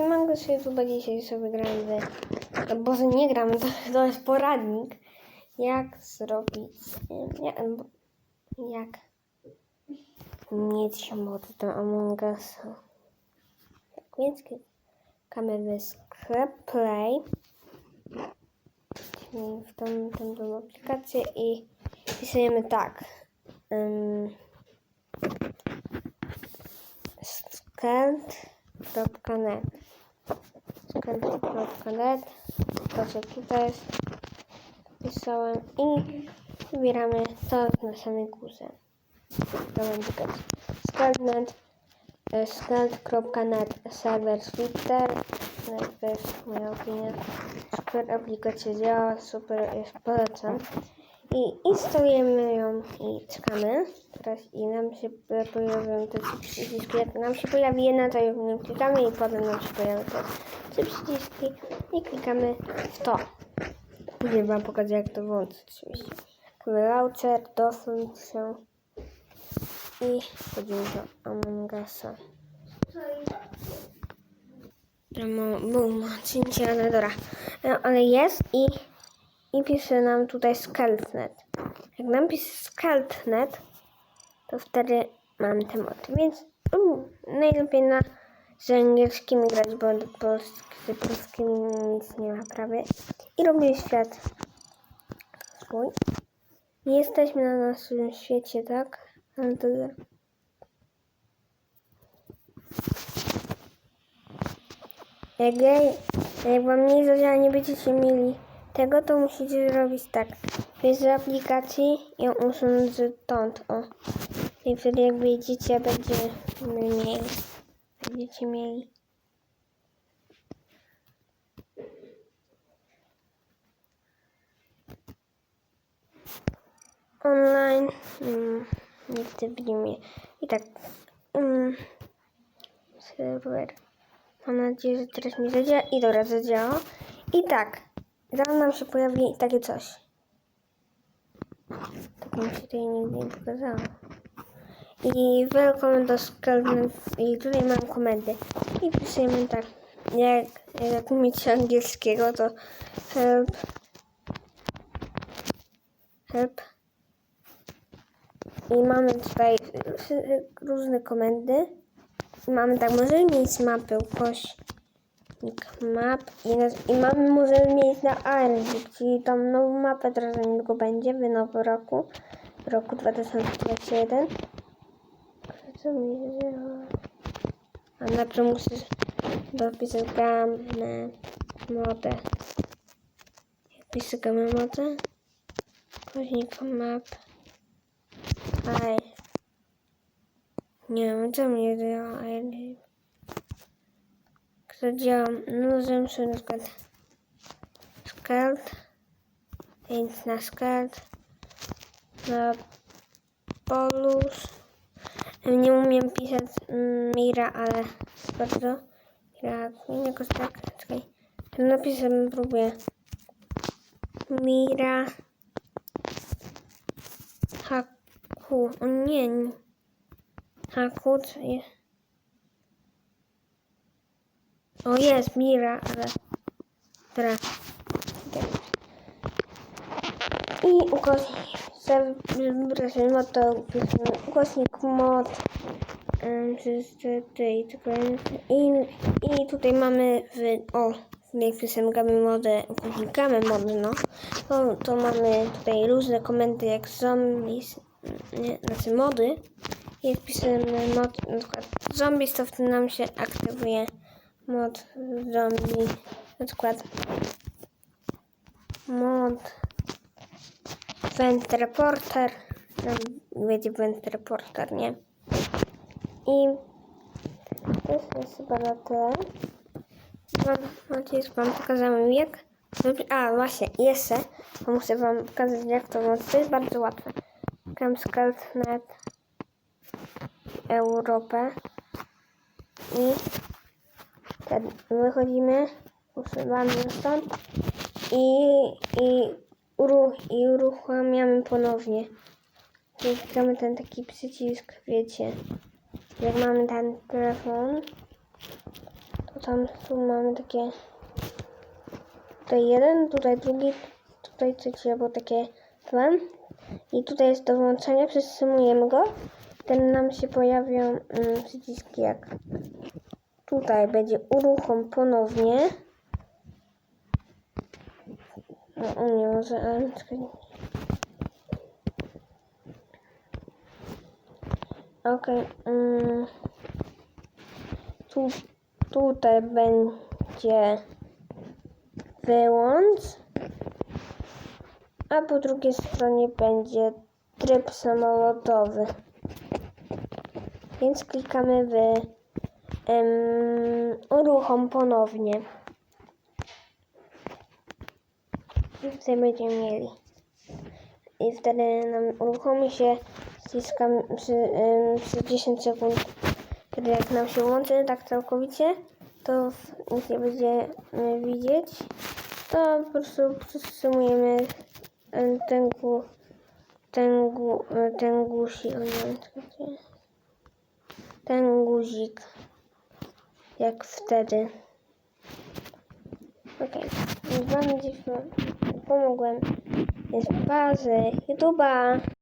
siemanko z YouTube, dzisiaj sobie gramy w... Boże, nie gramy, to, to jest poradnik. Jak zrobić... Jak... jak mieć mod do Among Us. Tak więc klikamy w sklep Play. Czyli w tą, tą, tą aplikację i pisujemy tak. Um, skelt.net to co tutaj jest. Pisałem i wybieramy to na samej górze. To będzie skelt.net e, skelt.net serwer Twitter. Jest moja opinia. Super aplikacja działa super jest polecam i instalujemy ją i czekamy. Teraz i nam się pojawią te przyciski. Jak nam się pojawi jedna, to ją klikamy i potem nam się pojawią te trzy przyciski i klikamy w to. Później wam pokażę jak to włączyć. Klikamy launcher, dosunąć się i wchodzimy do Among Usa. Boom, cięcie, ale. No, ale jest i i pisze nam tutaj Skeltnet. Jak nam pisze Skeltnet, to wtedy mamy te moty. Więc um, najlepiej na z angielskim grać, bo do polski, z nic nie ma prawie. I robimy świat swój. I jesteśmy na naszym świecie, tak? Ale to... Jak, jak wam nie zadziała, nie będziecie mieli tego to musicie zrobić tak. Wejść z aplikacji i usunąć stąd. O. I wtedy jak wyjdziecie będzie mniej. Będziecie mieli. Online. Mm, nie chcę widzimy. I tak. Mm, serwer. Mam nadzieję, że teraz mi zadziała. I dobra, zadziała. I tak. Zaraz nam się pojawi takie coś. Tak mi się tutaj nigdy nie pokazało. I welcome do Skelnet. I tutaj mam komendy. I pisujemy tak. Jak, jak mieć angielskiego to help. Help. I mamy tutaj różne komendy. I mamy tak, możemy mieć mapę ukoś map i, naz- i mamy możemy mieć na ARG, czyli tą nową mapę teraz niedługo będzie w nowym roku, w roku 2021. Co mi się A najpierw musisz dopisać gamę modę. Jak gamę modę? Później map. Aj. Nie wiem, co mi działa, ale to działam nóżem, sobie na przykład skelt, więc na skelt, na polus. Nie umiem pisać Mira, ale bardzo Mira, jakoś tak, czekaj. Napisem próbuję. Mira Haku, o nie. Haku, co jest? O jest, Mira, ale... Dobra. I ukośnik... Przepraszam, mod to ukośnik mod... Tutaj, i, I tutaj mamy w... O, jak pisemkami modę, ukośnikamy mody, no. To, to mamy tutaj różne komendy jak zombies, nie, znaczy mody. Jak piszemy mod, na przykład zombies, to wtedy nam się aktywuje mod zombie, na przykład mod Vent Reporter, no, Vent Reporter, nie? I to jest chyba na tyle. Mam nadzieję, że wam pokazałem jak a właśnie, jeszcze, bo muszę wam pokazać jak to mod, to jest bardzo łatwe. Camscalt.net Europę i wychodzimy, usuwamy stąd i, i, uruch, i uruchamiamy ponownie. Klikamy ten taki przycisk, wiecie, jak mamy ten telefon, to Tam tu mamy takie. Tutaj jeden, tutaj drugi, tutaj trzeci, albo takie dwa. I tutaj jest do włączenia, przytrzymujemy go. Wtedy nam się pojawią mm, przyciski jak tutaj będzie uruchom ponownie. No, nie może. Okej. mm, tu, tutaj będzie wyłącz. A po drugiej stronie będzie tryb samolotowy. Więc klikamy w em, uruchom ponownie. I tutaj będziemy mieli. I wtedy nam uruchomi się ściskam przy, em, przy 10 sekund. Wtedy jak nam się włączy tak całkowicie, to nic nie będziemy widzieć. To po prostu przytrzymujemy em, ten, gu, ten, gu, ten guzik. Ten guzik. Jak wtedy. Okej. Okay. Wam pomogłem. W bazy YouTube'a.